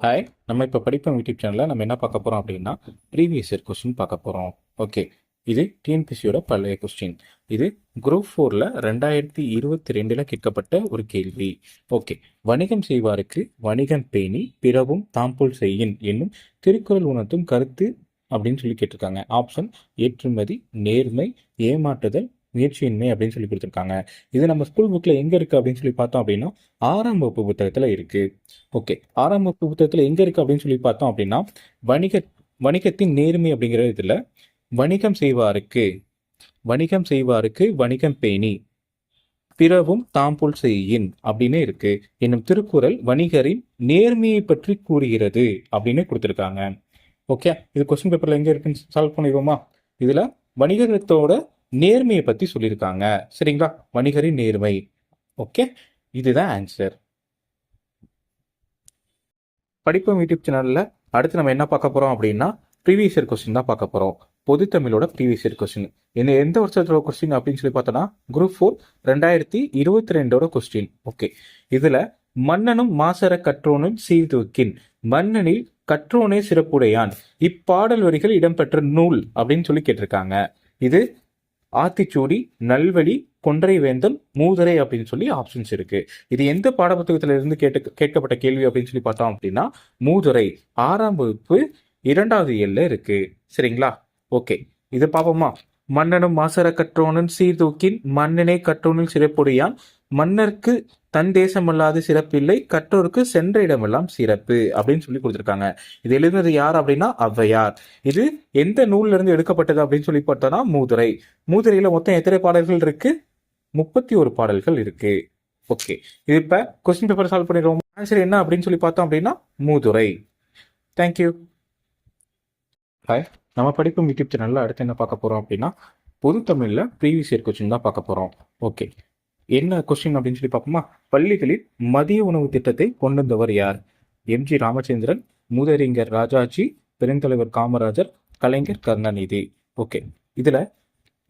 Hi நம்ம இப்போ படிப்போம் யூடியூப் சேனலில் நம்ம என்ன பார்க்க போகிறோம் அப்படின்னா ப்ரீவியஸ் இயர் கொஸ்டின் பார்க்க போகிறோம் ஓகே இது டிஎன்பிசியோட பழைய கொஸ்டின் இது குரூப் ஃபோரில் ரெண்டாயிரத்தி இருபத்தி ரெண்டில் கேட்கப்பட்ட ஒரு கேள்வி. ஓகே வணிகம் செய்வாருக்கு வணிகம் பேணி பிறவும் தாம்பூல் செய்யின் என்னும் திருக்குறள் உணர்த்தும் கருத்து அப்படின்னு சொல்லி கேட்டிருக்காங்க. ஆப்ஷன் ஏற்றுமதி நேர்மை ஏமாற்றுதல் முயற்சியின்மை அப்படின்னு சொல்லி கொடுத்துருக்காங்க. இது நம்ம ஸ்கூல் புக்கில் எங்கே இருக்குது அப்படின்னு சொல்லி பார்த்தோம் அப்படின்னா ஆறாம் வகுப்பு புத்தகத்தில் இருக்குது ஓகே ஆறாம் வகுப்பு புத்தகத்தில் எங்கே இருக்குது அப்படின்னு சொல்லி பார்த்தோம் அப்படின்னா வணிக வணிகத்தின் நேர்மை அப்படிங்கிற இதில். வணிகம் செய்வாருக்கு. வணிகம் செய்வாருக்கு வணிகம் பேணி. பிறவும் தாம்போல் செய்யின் அப்படின்னு இருக்கு. என்னும் திருக்குறள் வணிகரின் நேர்மையை பற்றி கூறுகிறது அப்படின்னு கொடுத்துருக்காங்க. ஓகே இது கொஸ்டின் பேப்பர்ல எங்க இருக்குன்னு சால்வ் பண்ணிடுவோமா? இதுல வணிகத்தோட நேர்மையை பத்தி சொல்லியிருக்காங்க. சரிங்களா? வணிகரின் நேர்மை. ஓகே இதுதான் ஆன்சர் படிப்போம் யூடியூப் சேனலில் அடுத்து நம்ம என்ன பார்க்க போகிறோம் அப்படின்னா ப்ரீவியஸ் இயர் கொஸ்டின் தான் பார்க்க போகிறோம் பொது தமிழோட ப்ரீவியஸ் இயர் கொஸ்டின் என்ன எந்த வருஷத்தோட கொஸ்டின் அப்படின்னு சொல்லி பார்த்தோன்னா குரூப் ஃபோர் ரெண்டாயிரத்தி இருபத்தி ரெண்டோட கொஸ்டின் ஓகே இதில் மன்னனும் மாசர கற்றோனும் சீர்தூக்கின். மன்னனில் கற்றோனே சிறப்புடையான். இப்பாடல் வரிகள் இடம்பெற்ற நூல் அப்படின்னு சொல்லி கேட்டிருக்காங்க. இது ஆத்திச்சூடி நல்வழி கொன்றை வேந்தல் மூதரை அப்படின்னு சொல்லி ஆப்ஷன்ஸ் இருக்கு. இது எந்த பாடப்புத்தகத்துல இருந்து கேட்டு கேட்கப்பட்ட கேள்வி அப்படின்னு சொல்லி பார்த்தோம் அப்படின்னா மூதுரை ஆறாம் வகுப்பு இரண்டாவது எல்ல இருக்கு. சரிங்களா? ஓகே இதை பார்ப்போமா? மன்னனும் மாசர கற்றோனும் சீர்தூக்கின் மன்னனை கற்றோனில் சிறப்புடையான் மன்னருக்கு தன் தேசமல்லாது சிறப்பில்லை கற்றோருக்கு சென்ற இடமெல்லாம் சிறப்பு அப்படின்னு சொல்லி கொடுத்துருக்காங்க. இது எழுதுனது யார் அப்படின்னா ஔவையார். இது எந்த நூல்ல இருந்து எடுக்கப்பட்டது அப்படின்னு சொல்லி பார்த்தோம்னா மூதுரை. மூதுரையில மொத்தம் எத்தனை பாடல்கள் இருக்கு? முப்பத்தி ஒரு பாடல்கள் இருக்கு. ஓகே. இது இப்ப கொஸ்டின் பேப்பர் சால்வ் பண்ணிடுவோம் ஆன்சர் என்ன அப்படின்னு சொல்லி பார்த்தோம் அப்படின்னா மூதுரை. தேங்க்யூ ஹாய் நம்ம படிப்பு யூடியூப் சேனல்ல அடுத்து என்ன பார்க்க போறோம் அப்படின்னா பொது தமிழ்ல ப்ரீவியஸ் இயர் கொஸ்டின் தான் பார்க்க போறோம். ஓகே என்ன கொஸ்டின் அப்படின்னு சொல்லி பார்ப்போமா? பள்ளிகளில் மதிய உணவு திட்டத்தை கொண்டு வந்தவர் யார் எம்ஜி ராமச்சந்திரன் மூதறிஞர் ராஜாஜி பெருந்தலைவர் காமராஜர் கலைஞர் கருணாநிதி. ஓகே இதுல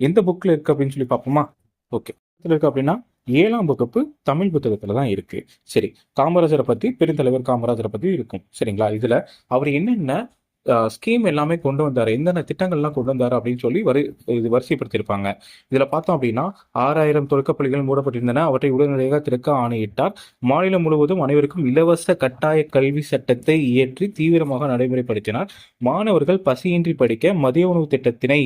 எந்த புக்ல இருக்கு அப்படின்னு சொல்லி பார்ப்போமா? ஓகே இருக்கு அப்படின்னா ஏழாம் வகுப்பு தமிழ் புத்தகத்துல தான் இருக்கு. சரி. காமராஜரை பத்தி பெருந்தலைவர் காமராஜரை பத்தி இருக்கும். சரிங்களா? இதுல அவர் என்னென்ன ஸ்கீம் எல்லாமே கொண்டு வந்தார். என்னென்ன திட்டங்கள்லாம் கொண்டு வந்தார் அப்படின்னு சொல்லி வரி இது வரிசைப்படுத்தியிருப்பாங்க. இதில் பார்த்தோம் அப்படின்னா ஆறாயிரம் தொடக்கப்பள்ளிகள் மூடப்பட்டிருந்தன. அவற்றை உடனடியாக திறக்க ஆணையிட்டார். மாநிலம் முழுவதும் அனைவருக்கும் இலவச கட்டாய கல்வி சட்டத்தை இயற்றி தீவிரமாக நடைமுறைப்படுத்தினார். மாணவர்கள் பசியின்றி படிக்க மதிய உணவு திட்டத்தினை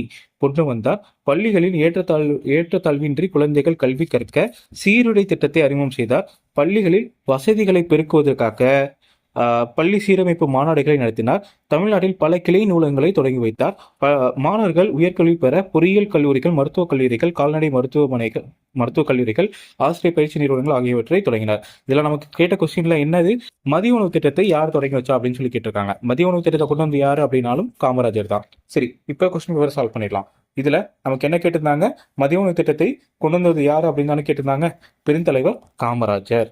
கொண்டு வந்தார். பள்ளிகளில் ஏற்றத்தாழ் ஏற்றத்தாழ்வின்றி குழந்தைகள் கல்வி கற்க சீருடை திட்டத்தை அறிமுகம் செய்தார். பள்ளிகளில் வசதிகளை பெருக்குவதற்காக பள்ளி சீரமைப்பு மாநாடுகளை நடத்தினார். தமிழ்நாட்டில் பல கிளை நூலகங்களை தொடங்கி வைத்தார். மாணவர்கள் உயர்கல்வி பெற பொறியியல் கல்லூரிகள் மருத்துவக் கல்லூரிகள் கால்நடை மருத்துவமனைகள் மருத்துவக் கல்லூரிகள் ஆசிரியர் பயிற்சி நிறுவனங்கள் ஆகியவற்றை தொடங்கினார். இதில் நமக்கு கேட்ட கொஸ்டின்ல என்னது? மதிய உணவு திட்டத்தை யார் தொடங்கி வச்சா அப்படின்னு சொல்லி கேட்டிருக்காங்க. மதிய உணவு திட்டத்தை கொண்டு வந்து யார் அப்படின்னாலும் காமராஜர் தான். சரி இப்போ கொஸ்டின் விவரம் சால்வ் பண்ணிடலாம். இதுல நமக்கு என்ன கேட்டிருந்தாங்க? மதிய உணவு திட்டத்தை கொண்டு வந்தது யார் அப்படின்னு தானே கேட்டிருந்தாங்க? பெருந்தலைவர் காமராஜர்.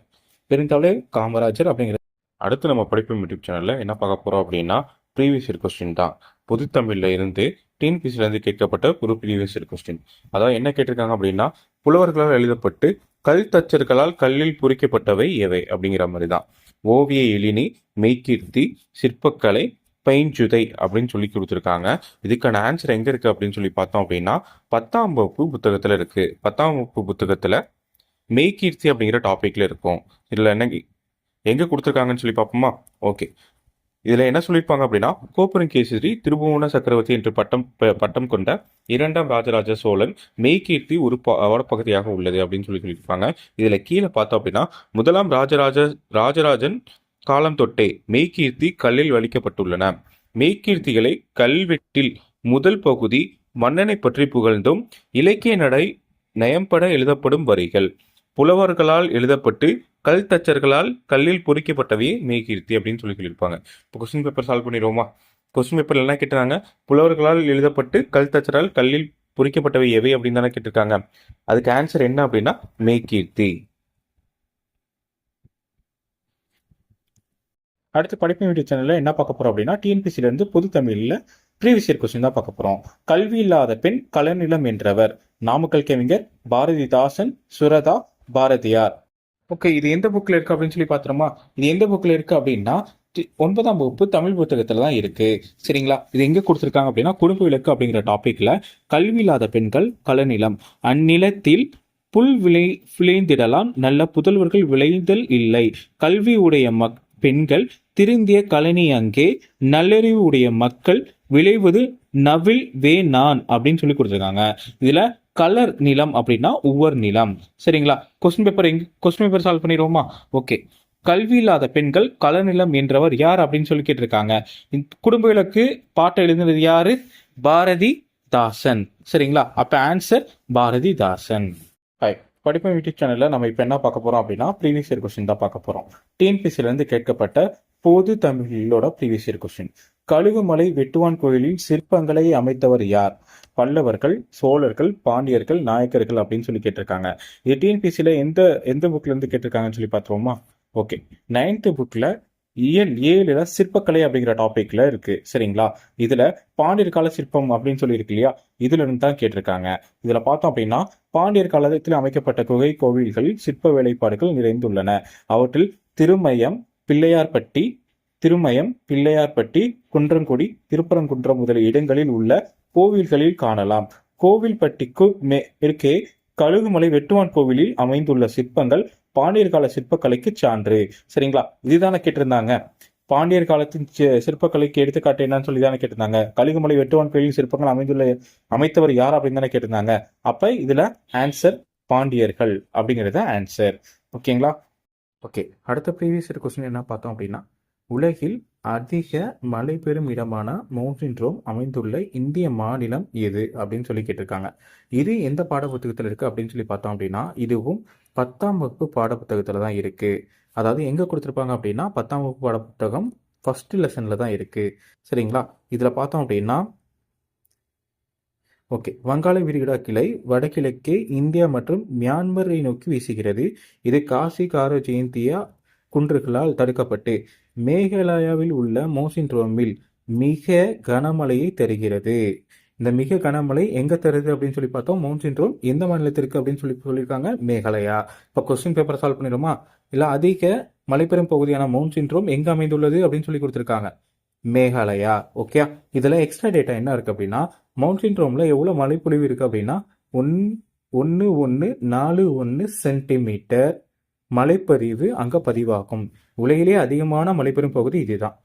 பெருந்தலைவர் காமராஜர் அப்படிங்கிற அடுத்து நம்ம படிப்பு யூடியூப் சேனலில் என்ன பார்க்க போகிறோம் அப்படின்னா ப்ரீவியஸ் இயர் கொஸ்டின் தான். பொது தமிழில் இருந்து டிஎன்பிசிலேருந்து கேட்கப்பட்ட ஒரு ப்ரீவியஸ் இயர் கொஸ்டின் அதாவது என்ன கேட்டிருக்காங்க அப்படின்னா புலவர்களால் எழுதப்பட்டு கல் தச்சர்களால் கல்லில் பொறிக்கப்பட்டவை எவை அப்படிங்கிற மாதிரி தான். ஓவிய எழினி மெய்கீர்த்தி சிற்பக்கலை பைஞ்சுதை அப்படின்னு சொல்லி கொடுத்துருக்காங்க. இதுக்கான ஆன்சர் எங்கே இருக்குது அப்படின்னு சொல்லி பார்த்தோம் அப்படின்னா பத்தாம் வகுப்பு புத்தகத்தில் இருக்குது பத்தாம் வகுப்பு புத்தகத்தில் மெய்கீர்த்தி அப்படிங்கிற டாப்பிக்கில் இருக்கும். இதில் என்ன எங்கே கொடுத்துருக்காங்கன்னு சொல்லி பார்ப்போமா? ஓகே. இதில் என்ன சொல்லியிருப்பாங்க அப்படின்னா கோபுரங்கேசரி திருபுவன சக்கரவர்த்தி என்று பட்டம் ப- பட்டம் கொண்ட இரண்டாம் ராஜராஜ சோழன் மெய்கீர்த்தி ஒரு ப- வடப்பகுதியாக உள்ளது அப்படின்னு சொல்லி சொல்லியிருப்பாங்க. இதில் கீழே பார்த்தோம் அப்படின்னா முதலாம் ராஜராஜ ராஜராஜன் காலம் தொட்டே மெய்கீர்த்தி கல்லில் வலிக்கப்பட்டுள்ளன. மெய்கீர்த்திகளை கல்வெட்டில் முதல் பகுதி மன்னனை பற்றி புகழ்ந்தும் இலக்கிய நடை நயம்பட எழுதப்படும் வரிகள். புலவர்களால் எழுதப்பட்டு கல் தச்சர்களால் கல்லில் பொறிக்கப்பட்டவையே மெய்கீர்த்தி அப்படின்னு சொல்லி சொல்லியிருப்பாங்க. இப்போ கொஸ்டின் பேப்பர் சால்வ் பண்ணிடுவோமா? கொஸ்டின் பேப்பர்ல என்ன கேட்டுறாங்க புலவர்களால் எழுதப்பட்டு கல் தச்சரால் கல்லில் பொறிக்கப்பட்டவை எவை அப்படின்னு தானே கேட்டிருக்காங்க. அதுக்கு ஆன்சர் என்ன அப்படின்னா மெய்கீர்த்தி அடுத்து படிப்பு வீடியோ சேனல்ல என்ன பார்க்க போறோம் அப்படின்னா டிஎன்பிசில இருந்து பொது தமிழ்ல ப்ரீவியஸ் இயர் கொஸ்டின் தான் பார்க்க போறோம். கல்வி இல்லாத பெண் கலநிலம் என்றவர். நாமக்கல் கவிஞர் பாரதிதாசன் சுரதா பாரதியார். ஓகே இது எந்த புக்கில் இருக்கு அப்படின்னு சொல்லி பார்த்துறோமா இது எந்த புக்கில் இருக்கு அப்படின்னா ஒன்பதாம் வகுப்பு தமிழ் புத்தகத்தில் தான் இருக்கு. சரிங்களா? இது எங்கே கொடுத்துருக்காங்க அப்படின்னா குடும்ப விளக்கு அப்படிங்கிற டாப்பிக்கில் கல்வி இல்லாத பெண்கள் கலநிலம். அந்நிலத்தில் புல் விளை விளைந்திடலாம் நல்ல புதல்வர்கள் விளைந்தல் இல்லை. கல்வி உடைய மக் பெண்கள் திருந்திய கலனி அங்கே நல்லறிவு உடைய மக்கள் விளைவது நவில் வே நான் அப்படின்னு சொல்லி கொடுத்துருக்காங்க. இதில் கலர் நிலம் அப்படின்னா உவர் நிலம். சரிங்களா? கொஸ்டின் பேப்பர் எங்க கொஸ்டின் பேப்பர் சால்வ் பண்ணிடுவோமா? ஓகே கல்வி இல்லாத பெண்கள் கலநிலம் என்றவர் யார் அப்படின்னு சொல்லி கேட்டிருக்காங்க. குடும்ப விளக்கு பாட்டை எழுதினது யாரு? பாரதி தாசன் சரிங்களா? அப்ப answer Bharathi Dasan hi Padippu YouTube சேனல்ல நம்ம இப்போ என்ன பார்க்க போறோம் அப்படின்னா ப்ரீவியஸ் இயர் கொஸ்டின் தான் பார்க்க போறோம். டிஎன்பிசில இருந்து கேட்கப்பட்ட பொது தமிழோட previous year question Kazhugumalai Vettuvan கோயிலில் சிற்பங்களை அமைத்தவர் யார்? பல்லவர்கள் சோழர்கள் பாண்டியர்கள் நாயக்கர்கள் அப்படின்னு சொல்லி கேட்டிருக்காங்க. இது டிஎன்பிசியில் எந்த எந்த புக்ல இருந்து கேட்டிருக்காங்கன்னு சொல்லி பார்த்துருவோமா? ஓகே நைன்த்து புக்ல இயல் ஏழுல சிற்பக்கலை அப்படிங்கிற டாபிக்ல இருக்கு. சரிங்களா? இதுல பாண்டியர் கால சிற்பம் அப்படின்னு சொல்லி இருக்கு இல்லையா? இதுல இருந்து தான் கேட்டிருக்காங்க. இதுல பார்த்தோம் அப்படின்னா பாண்டியர் காலத்தில் அமைக்கப்பட்ட குகை கோவில்களில் சிற்ப வேலைப்பாடுகள் நிறைந்துள்ளன. அவற்றில் திருமயம் பிள்ளையார்பட்டி திருமயம் பிள்ளையார்பட்டி குன்றங்குடி திருப்பரங்குன்றம் முதலிய இடங்களில் உள்ள கோவில்களில் காணலாம். கோவில்பட்டிக்கு மே இருக்கே கழுகுமலை வெட்டுவான் கோவிலில் அமைந்துள்ள சிற்பங்கள் பாண்டியர் கால சிற்பக்கலைக்கு சான்று. சரிங்களா? இதுதானே கேட்டிருந்தாங்க. பாண்டியர் காலத்தின் சிற்பக்கலைக்கு எடுத்துக்காட்டு என்னன்னு சொல்லி தானே கேட்டிருந்தாங்க. கழுகுமலை வெட்டுவான் கோயிலில் சிற்பங்கள் அமைந்துள்ள அமைத்தவர் யார் அப்படின்னு தானே கேட்டிருந்தாங்க. அப்ப இதுல ஆன்சர் பாண்டியர்கள் அப்படிங்கிறது ஆன்சர் ஓகேங்களா ஓகே அடுத்த ப்ரீவியஸ் கொஸ்டின் என்ன பார்த்தோம் அப்படின்னா உலகில் அதிக மழை பெறும் இடமான மவுண்டன் ரோம் அமைந்துள்ள இந்திய மாநிலம் எது அப்படின்னு சொல்லி கேட்டிருக்காங்க. இது எந்த பாடப்புத்தகத்தில் இருக்கு அப்படின்னு சொல்லி பார்த்தோம் அப்படின்னா இதுவும் பத்தாம் வகுப்பு பாடப்புத்தகத்தில் தான் இருக்கு. அதாவது எங்கே கொடுத்துருப்பாங்க அப்படின்னா பத்தாம் வகுப்பு பாடப்புத்தகம் ஃபஸ்ட்டு லெசனில் தான் இருக்குது சரிங்களா? இதில் பார்த்தோம் அப்படின்னா ஓகே. வங்காள விரிகுடா கிளை வடகிழக்கே இந்தியா மற்றும் மியான்மரை நோக்கி வீசுகிறது. இது காசி காரோ ஜெயந்தியா குன்றுகளால் தடுக்கப்பட்டு மேகாலயாவில் உள்ள மோசின்ட்ரோமில் மிக கனமழையை தருகிறது. இந்த மிக கனமழை எங்க தருது அப்படின்னு சொல்லி பார்த்தோம். மவுன்சின்ட்ரோம் எந்த மாநிலத்திற்கு அப்படின்னு சொல்லி சொல்லியிருக்காங்க? மேகாலயா. இப்போ கொஸ்டின் பேப்பர் சால்வ் பண்ணிடுமா இல்லை அதிக மலைப்பெரும் பகுதியான மவுண்ட் சின்ட்ரோம் எங்க அமைந்துள்ளது அப்படின்னு சொல்லி கொடுத்துருக்காங்க? மேகாலயா. ஓகே. இதுல எக்ஸ்ட்ரா டேட்டா என்ன இருக்கு அப்படின்னா மவுண்ட் ரோமில் எவ்வளோ மழைப்பொழிவு இருக்குது அப்படின்னா ஒன் ஒன்று ஒன்று நாலு ஒன்று சென்டிமீட்டர் மழைப்பதிவு அங்கே பதிவாகும். உலகிலே அதிகமான மழைப்பெறும் பகுதி இதுதான்.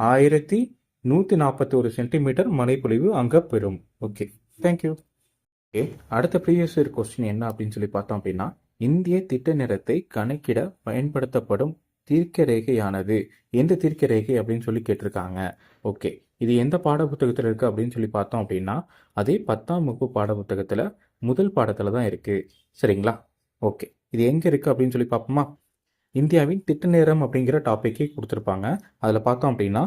ஆயிரத்தி நூற்றி நாற்பத்தோரு சென்டிமீட்டர் மழைப்பொழிவு அங்கே பெறும். ஓகே தேங்க்யூ ஓகே அடுத்த ப்ரீவியஸ் இயர் கொஸ்டின் என்ன அப்படின்னு சொல்லி பார்த்தோம் அப்படின்னா இந்திய திட்ட நேரத்தை கணக்கிட பயன்படுத்தப்படும் தீர்க்க ரேகையானது எந்த தீர்க்க ரேகை அப்படின்னு சொல்லி கேட்டிருக்காங்க. ஓகே இது எந்த பாடப்புத்தகத்தில் இருக்குது அப்படின்னு சொல்லி பார்த்தோம் அப்படின்னா அதே பத்தாம் வகுப்பு பாடப்புத்தகத்தில் முதல் பாடத்தில் தான் இருக்குது சரிங்களா? ஓகே. இது எங்கே இருக்குது அப்படின்னு சொல்லி பார்ப்போமா? இந்தியாவின் திட்ட நேரம் அப்படிங்கிற டாப்பிக்கே கொடுத்துருப்பாங்க. அதில் பார்த்தோம் அப்படின்னா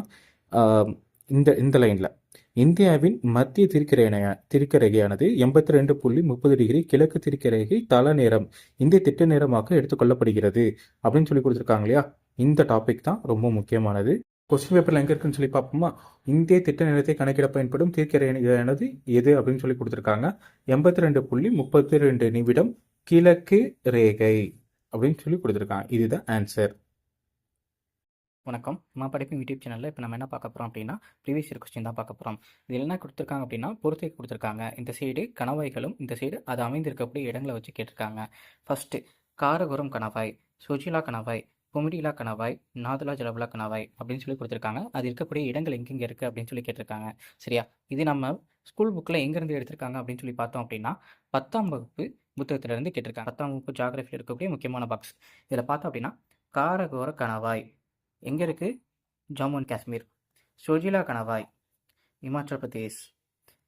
இந்த இந்த லைனில் இந்தியாவின் மத்திய திருக்கரேனை திருக்கரகையானது எண்பத்தி ரெண்டு புள்ளி முப்பது டிகிரி கிழக்கு திருக்கரகை தல நேரம் இந்திய திட்ட நேரமாக எடுத்துக்கொள்ளப்படுகிறது அப்படின்னு சொல்லி கொடுத்துருக்காங்க இல்லையா? இந்த டாபிக் தான் ரொம்ப முக்கியமானது. கொஸ்டின் பேப்பர்ல எங்க இருக்குன்னு சொல்லி பார்ப்போமா? இந்திய திட்ட நிலத்தை கணக்கிட பயன்படும் தீர்க்கரையானது எது அப்படின்னு சொல்லி கொடுத்துருக்காங்க. எண்பத்தி ரெண்டு புள்ளி முப்பத்தி ரெண்டு நிமிடம் கிழக்கு ரேகை அப்படின்னு சொல்லி கொடுத்துருக்காங்க. இதுதான் ஆன்சர் வணக்கம். நான் படிக்கும் யூடியூப் சேனலில் இப்போ நம்ம என்ன பார்க்க போகிறோம் அப்படின்னா ப்ரீவியஸ் இயர் கொஸ்டின் தான் பார்க்க போகிறோம் இதில் என்ன கொடுத்துருக்காங்க அப்படின்னா பொறுத்தை கொடுத்துருக்காங்க. இந்த சைடு கணவாய்களும் இந்த சைடு அது அமைந்திருக்கக்கூடிய இடங்களை வச்சு கேட்டிருக்காங்க. ஃபஸ்ட்டு காரகுரம் கணவாய் சுஜிலா கணவாய் குமிடிலா கணவாய் நாதுலா ஜலபுலா கணவாய் அப்படின்னு சொல்லி கொடுத்துருக்காங்க. அது இருக்கக்கூடிய இடங்கள் எங்கெங்கே இருக்குது அப்படின்னு சொல்லி கேட்டிருக்காங்க. சரியா? இது நம்ம ஸ்கூல் புக்கில் எங்கேருந்து எடுத்திருக்காங்க அப்படின்னு சொல்லி பார்த்தோம் அப்படின்னா பத்தாம் வகுப்பு புத்தகத்திலிருந்து கேட்டிருக்காங்க. பத்தாம் வகுப்பு ஜாகிரஃபியில் இருக்கக்கூடிய முக்கியமான பாக்ஸ் இதில் பார்த்தோம் அப்படின்னா காரகோர கணவாய். எங்கே இருக்குது ஜம்மு அண்ட் காஷ்மீர். ஷோஜிலா கணவாய் இமாச்சல் பிரதேஷ்.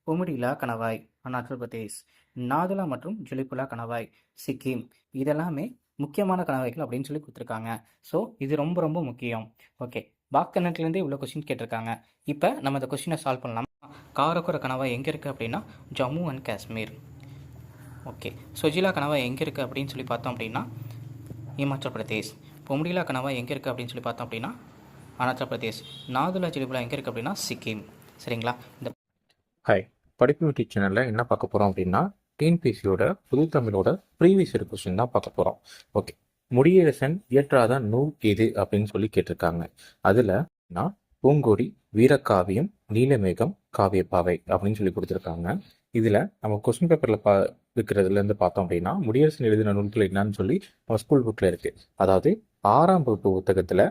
பொமிடிலா கணவாய் அருணாச்சல் பிரதேஷ். நாதுலா மற்றும் ஜுலிபுலா கணவாய் சிக்கிம். இதெல்லாமே முக்கியமான கணவாய்கள் அப்படின்னு சொல்லி கொடுத்துருக்காங்க. ஸோ இது ரொம்ப ரொம்ப முக்கியம். ஓகே வாக்கணத்துலேருந்தே இவ்வளோ கொஸ்டின் கேட்டிருக்காங்க. இப்போ நம்ம இந்த கொஸ்டினை சால்வ் பண்ணலாம். காரக்குர கணவாய் எங்கே இருக்குது அப்படின்னா ஜம்மு அண்ட் காஷ்மீர். ஓகே சுஜிலா கணவாய் எங்கே இருக்குது அப்படின்னு சொல்லி பார்த்தோம் அப்படின்னா இமாச்சல் பிரதேஷ். பொம்டிலா கணவாய் எங்கே இருக்குது அப்படின்னு சொல்லி பார்த்தோம் அப்படின்னா அருணாச்சல் பிரதேஷ். நாதுலா ஜிலிபுலா எங்கே இருக்குது அப்படின்னா சிக்கிம். சரிங்களா? இந்த ஹாய் படிப்பு யூடியூப் சேனலில் என்ன பார்க்க போகிறோம் அப்படின்னா டிஎன்பிசியோட புது தமிழோட ப்ரீவியஸ் இயர் கொஸ்டின் தான் பார்க்க போகிறோம் ஓகே முடியரசன் இயற்றாத நூல் எது அப்படின்னு சொல்லி கேட்டிருக்காங்க. அதில் நான் பூங்கொடி வீரக்காவியம் நீலமேகம் காவியப்பாவை அப்படின்னு சொல்லி கொடுத்துருக்காங்க. இதில் நம்ம கொஸ்டின் பேப்பரில் பா இருக்கிறதுலேருந்து பார்த்தோம் அப்படின்னா முடியரசன் எழுதின நூல்கள் என்னன்னு சொல்லி நம்ம ஸ்கூல் புக்கில் இருக்குது அதாவது ஆறாம் வகுப்பு புத்தகத்தில்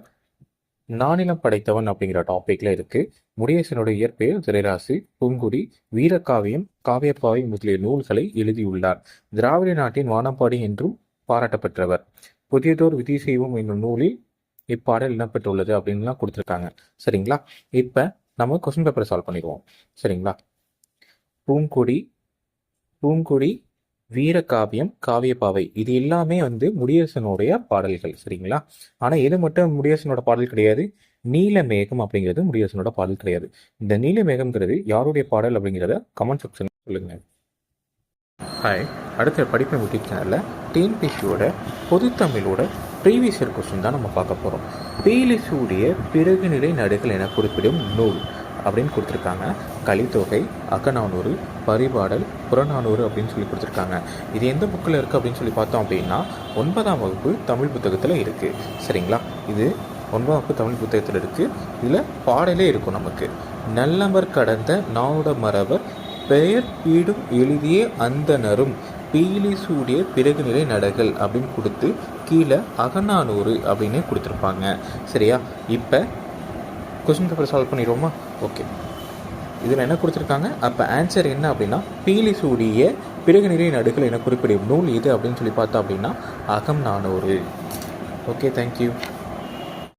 நானிலம் படைத்தவன் அப்படிங்கிற டாபிக்ல இருக்குது முடியரசனுடைய இயற்பெயர் திரைராசு பூங்குடி வீரக்காவியம் காவியப்பாவை முதலிய நூல்களை எழுதியுள்ளார். திராவிட நாட்டின் வானப்பாடி என்றும் பாராட்டப்பெற்றவர். புதியதோர் விதி செய்வோம் என்னும் நூலில் இப்பாடல் இடம்பெற்றுள்ளது அப்படின்லாம் கொடுத்துருக்காங்க. சரிங்களா? இப்போ நம்ம கொஸ்டின் பேப்பரை சால்வ் பண்ணிடுவோம். சரிங்களா? பூங்குடி பூங்குடி வீரகாவியம் காவியப்பாவை. இது எல்லாமே வந்து முடியரசனுடைய பாடல்கள் சரிங்களா? ஆனால் இது மட்டும் முடியரசனோட பாடல் கிடையாது? நீலமேகம் அப்படிங்கிறது முடியரசனோட பாடல் கிடையாது. இந்த நீலமேகம்ங்கிறது யாருடைய பாடல் அப்படிங்கிறத கமெண்ட் செக்ஷன் சொல்லுங்க. ஹாய் அடுத்த படிப்பு யூடியூப் சேனலில் டிஎன்பிசியோட பொதுத்தமிழோட ப்ரீவியஸ் இயர் கொஸ்டின் தான் நம்ம பார்க்க போகிறோம் பேலிசூடைய பிறகுநிலை நடுகள் என குறிப்பிடும் நூல். அப்படின்னு கொடுத்துருக்காங்க. கலித்தொகை அகநானூறு பரிபாடல் புறநானூறு அப்படின்னு சொல்லி கொடுத்துருக்காங்க. இது எந்த புக்கில் இருக்குது அப்படின்னு சொல்லி பார்த்தோம் அப்படின்னா ஒன்பதாம் வகுப்பு தமிழ் புத்தகத்தில் இருக்குது சரிங்களா? இது ஒன்பதாம் வகுப்பு தமிழ் புத்தகத்தில் இருக்குது இதில் பாடலே இருக்கும் நமக்கு. நல்லவர் கடந்த நாவுட மரவர் பெயர் பீடும் எழுதிய அந்தனரும் பீலி சூடிய பிறகுநிலை நடகள் அப்படின்னு கொடுத்து கீழே அகநானூறு அப்படின்னு கொடுத்துருப்பாங்க. சரியா? இப்போ கொஸ்டின் பேப்பர் சால்வ் பண்ணிடுவோமா? ஓகே இதில் என்ன கொடுத்துருக்காங்க? அப்போ ஆன்சர் என்ன அப்படின்னா பீலி சூடிய பிறகுநிலை நடுகள் என குறிப்பிடும் நூல் இது அப்படின்னு சொல்லி பார்த்தோம் அப்படின்னா அகம் நானூறு. Okay thank you